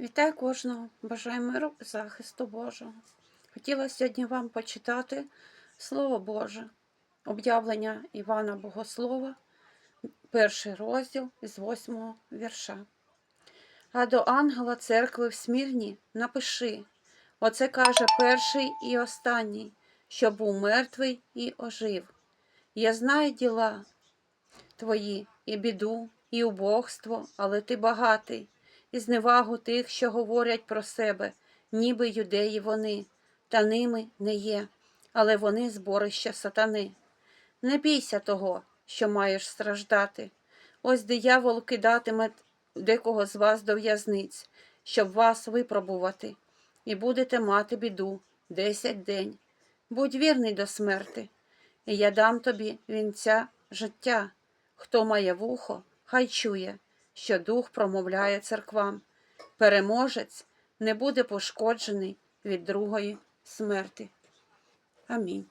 Вітаю кожного, бажаю миру і захисту Божого. Хотіла сьогодні вам почитати Слово Боже, об'явлення Івана Богослова, перший розділ із восьмого вірша. А до ангела церкви в Смірні напиши: Оце каже перший і останній, що був мертвий і ожив. Я знаю діла твої, і біду, і убогство, але ти багатий, і зневагу тих, що говорять про себе, ніби юдеї вони, та ними не є, але вони зборище сатани. Не бійся того, що маєш страждати. Ось диявол кидатиме декого з вас до в'язниць, щоб вас випробувати, і будете мати біду десять день. Будь вірний до смерти, і я дам тобі вінця життя. Хто має вухо, хай чує, що дух промовляє церквам. Переможець не буде пошкоджений від другої смерти. Амінь.